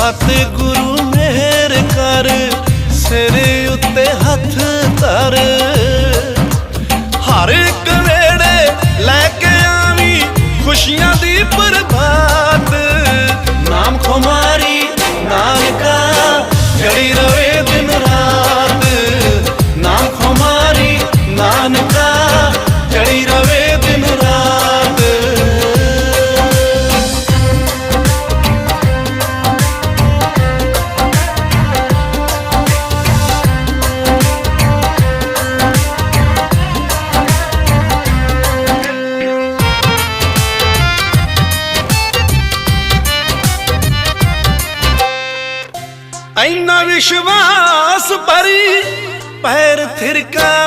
ਸਤਿਗੁਰੂ ਮਿਹਰ ਕਰ, ਸਿਰ ਉੱਤੇ ਹੱਥ ਧਰ। ਹਰ ਇੱਕ ਵੇੜੇ ਲੈ ਕੇ ਆਵੀਂ ਖੁਸ਼ੀਆਂ ਦੀ ਐਨਾ ਵਿਸ਼ਵਾਸ ਭਰੀ ਪੈਰ ਥਿਰਕਾਵਾ